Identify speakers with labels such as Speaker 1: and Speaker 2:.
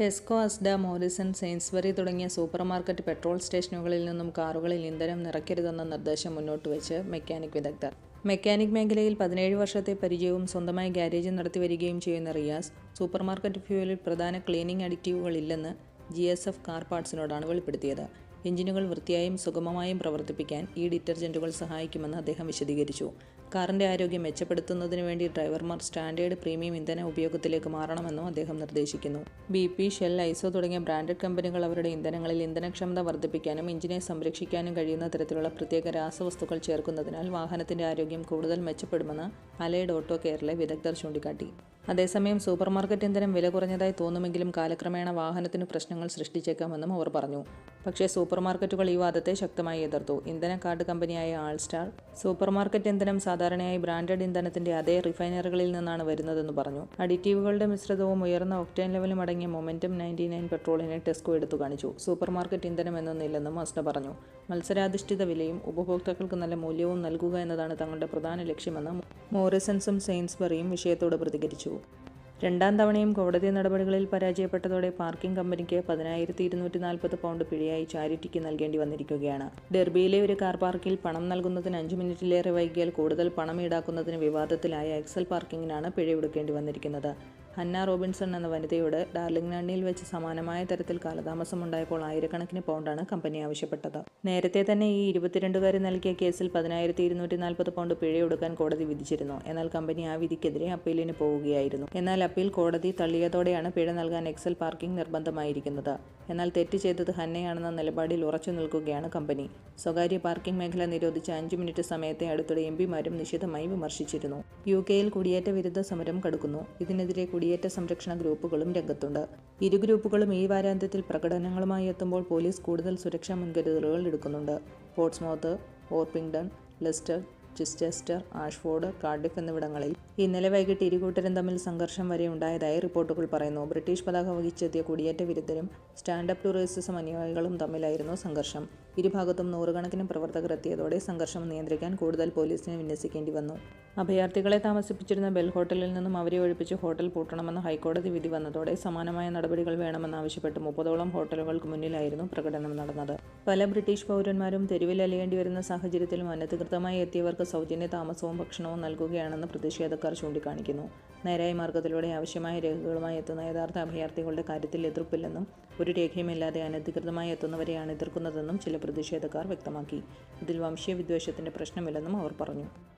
Speaker 1: Tesco Asda Morrison Sainsbury തുടങ്ങിയ supermarket petrol സ്റ്റേഷനുകളിൽ നിന്നും കാറുകളിൽ ഇന്ധനം നിറയ്ക്കരുതെന്ന നിർദ്ദേശം മുന്നോട്ട് വെച്ച് മെക്കാനിക് വിദഗ്ധർ. മെക്കാനിക് മേഖലയിൽ പതിനേഴ് വർഷത്തെ പരിചയവും സ്വന്തമായി ഗാരേജ് നടത്തി വരികയും ചെയ്യുന്ന റിയാസ് സൂപ്പർമാർക്കറ്റ് ഫ്യൂവലിൽ പ്രധാന ക്ലീനിംഗ് അഡിക്റ്റീവുകളില്ലെന്ന് ജി എസ് എഫ് കാർ പാർട്സിനോടാണ് വെളിപ്പെടുത്തിയത്. എഞ്ചിനുകൾ വൃത്തിയായും സുഗമമായും പ്രവർത്തിപ്പിക്കാൻ ഈ ഡിറ്റർജന്റുകൾ സഹായിക്കുമെന്ന് അദ്ദേഹം വിശദീകരിച്ചു. കാറിന്റെ ആരോഗ്യം മെച്ചപ്പെടുത്തുന്നതിന് വേണ്ടി ഡ്രൈവർമാർ സ്റ്റാൻഡേർഡ് പ്രീമിയം ഇന്ധന ഉപയോഗത്തിലേക്ക് മാറണമെന്നും അദ്ദേഹം നിർദ്ദേശിക്കുന്നു. ബി പി ഷെൽ ഐസോ തുടങ്ങിയ ബ്രാൻഡഡ് കമ്പനികൾ അവരുടെ ഇന്ധനങ്ങളിൽ ഇന്ധനക്ഷമത വർദ്ധിപ്പിക്കാനും എഞ്ചിനെ സംരക്ഷിക്കാനും കഴിയുന്ന തരത്തിലുള്ള പ്രത്യേക രാസവസ്തുക്കൾ ചേർക്കുന്നതിനാൽ വാഹനത്തിന്റെ ആരോഗ്യം കൂടുതൽ മെച്ചപ്പെടുമെന്ന് അലൈഡ് ഓട്ടോ കെയറിലെ വിദഗ്ധർ ചൂണ്ടിക്കാട്ടി. അതേസമയം സൂപ്പർ മാർക്കറ്റ് ഇന്ധനം വില കുറഞ്ഞതായി തോന്നുമെങ്കിലും കാലക്രമേണ വാഹനത്തിന് പ്രശ്നങ്ങൾ സൃഷ്ടിച്ചേക്കാമെന്നും അവർ പറഞ്ഞു. പക്ഷേ സൂപ്പർ മാർക്കറ്റുകൾ ഈ വാദത്തെ ശക്തമായി എതിർത്തു. ഇന്ധന കാർഡ് കമ്പനിയായ ആൾസ്റ്റാർ സൂപ്പർ മാർക്കറ്റ് ഇന്ധനം സാധാരണയായി ബ്രാൻഡഡ് ഇന്ധനത്തിന്റെ അതേ റിഫൈനറികളിൽ നിന്നാണ് വരുന്നതെന്ന് പറഞ്ഞു. അഡിറ്റീവുകളുടെ മിശ്രിതവും ഉയർന്ന ഒക്ടൈൻ ലെവലും അടങ്ങിയ മൊമെന്റം നയന്റി നയൻ പെട്രോളിനെ ടെസ്കോ എടുത്തു കാണിച്ചു. സൂപ്പർ മാർക്കറ്റ് ഇന്ധനം എന്നൊന്നില്ലെന്നും അസ്ന പറഞ്ഞു. മത്സരാധിഷ്ഠിത വിലയും ഉപഭോക്താക്കൾക്ക് നല്ല മൂല്യവും നൽകുക എന്നതാണ് തങ്ങളുടെ പ്രധാന ലക്ഷ്യമെന്ന് മോറിസൺസും സെയിൻസ്ബറിയും വിഷയത്തോട് പ്രതികരിച്ചു. രണ്ടാം തവണയും കോടതി നടപടികളിൽ പരാജയപ്പെട്ടതോടെ പാർക്കിംഗ് കമ്പനിക്ക് പതിനായിരത്തി ഇരുന്നൂറ്റി നാൽപ്പത് പൗണ്ട് പിഴയായി ചാരിറ്റിക്ക് നൽകേണ്ടി വന്നിരിക്കുകയാണ്. ഡെർബിയിലെ ഒരു കാർ പാർക്കിൽ പണം നൽകുന്നതിന് അഞ്ച് മിനിറ്റിലേറെ വൈകിയാൽ കൂടുതൽ പണം ഈടാക്കുന്നതിന് വിവാദത്തിലായ എക്സൽ പാർക്കിങ്ങിനാണ് പിഴയൊടുക്കേണ്ടി വന്നിരിക്കുന്നത്. ഹന്ന റോബിൻസൺ എന്ന വനിതയോട് ഡാർലിംഗ്നാണ്ടിയിൽ വെച്ച് സമാനമായ തരത്തിൽ കാലതാമസം ഉണ്ടായപ്പോൾ ആയിരക്കണക്കിന് പൗണ്ടാണ് കമ്പനി ആവശ്യപ്പെട്ടത്. നേരത്തെ തന്നെ ഈ ഇരുപത്തിരണ്ടുകാരി നൽകിയ കേസിൽ പതിനായിരത്തി ഇരുന്നൂറ്റി നാൽപ്പത് പൗണ്ട് പിഴയൊടുക്കാൻ കോടതി വിധിച്ചിരുന്നു. എന്നാൽ കമ്പനി ആ വിധിക്കെതിരെ അപ്പീലിന് പോവുകയായിരുന്നു. എന്നാൽ അപ്പീൽ കോടതി തള്ളിയതോടെയാണ് പിഴ നൽകാൻ എക്സൽ പാർക്കിംഗ് നിർബന്ധമായിരിക്കുന്നത്. എന്നാൽ തെറ്റ് ചെയ്തത് ഹന്നയാണെന്ന നിലപാടിൽ ഉറച്ചു നിൽക്കുകയാണ് കമ്പനി. സ്വകാര്യ പാർക്കിംഗ് മേഖല നിരോധിച്ച അഞ്ച് മിനിറ്റ് സമയത്തെ അടുത്തിടെ എം പിമാരും നിശിതമായി വിമർശിച്ചിരുന്നു. യു കെയിൽ കുടിയേറ്റ വിരുദ്ധ സമരം കടുക്കുന്നു. ഇതിനെതിരെ കുടിയേറ്റ സംരക്ഷണ ഗ്രൂപ്പുകളും രംഗത്തുണ്ട്. ഇരു ഗ്രൂപ്പുകളും ഈ വാരാന്ത്യത്തിൽ പ്രകടനങ്ങളുമായി എത്തുമ്പോൾ പോലീസ് കൂടുതൽ സുരക്ഷാ മുൻകരുതലുകൾ എടുക്കുന്നുണ്ട്. Portsmouth Orpington Leicester Chichester Ashford Cardiff എന്നിവിടങ്ങളിൽ ഇന്നലെ വൈകിട്ട് ഇരുകൂട്ടരും തമ്മിൽ സംഘർഷം വരെ ഉണ്ടായതായി റിപ്പോർട്ടുകൾ പറയുന്നു. ബ്രിട്ടീഷ് പതാക വഹിച്ചെത്തിയ കുടിയേറ്റ വിരുദ്ധരും സ്റ്റാൻഡപ്പ് ടു റേസിസം അനുയായികളും തമ്മിലായിരുന്നു സംഘർഷം. ഇരുഭാഗത്തും നൂറുകണക്കിന് പ്രവർത്തകർ എത്തിയതോടെ സംഘർഷം നിയന്ത്രിക്കാൻ കൂടുതൽ പോലീസിനെ വിന്യസിക്കേണ്ടി വന്നു. അഭയാർത്ഥികളെ താമസിപ്പിച്ചിരുന്ന ബെൽ ഹോട്ടലിൽ നിന്നും അവരെ ഒഴിപ്പിച്ച് ഹോട്ടൽ പൂട്ടണമെന്ന ഹൈക്കോടതി വിധി വന്നതോടെ സമാനമായ നടപടികൾ വേണമെന്നാവശ്യപ്പെട്ട് മുപ്പതോളം ഹോട്ടലുകൾക്ക് മുന്നിലായിരുന്നു പ്രകടനം നടന്നത്. പല ബ്രിട്ടീഷ് പൗരന്മാരും തെരുവിൽ അലയേണ്ടി വരുന്ന സാഹചര്യത്തിലും അനധികൃതമായി എത്തിയവർക്ക് സൗജന്യ താമസവും ഭക്ഷണവും നൽകുകയാണെന്ന് പ്രതിഷേധക്കാർ ചൂണ്ടിക്കാണിക്കുന്നു. നേരായ മാർഗത്തിലൂടെ ആവശ്യമായ രേഖകളുമായി എത്തുന്ന യഥാർത്ഥ അഭയാർത്ഥികളുടെ കാര്യത്തിൽ എതിർപ്പില്ലെന്നും ഒരു രേഖയുമില്ലാതെ അനധികൃതമായി എത്തുന്നവരെയാണ് എതിർക്കുന്നതെന്നും ചില പ്രതിഷേധക്കാർ വ്യക്തമാക്കി. ഇതിൽ വംശീയ വിദ്വേഷത്തിന്റെ പ്രശ്നമില്ലെന്നും അവർ പറഞ്ഞു.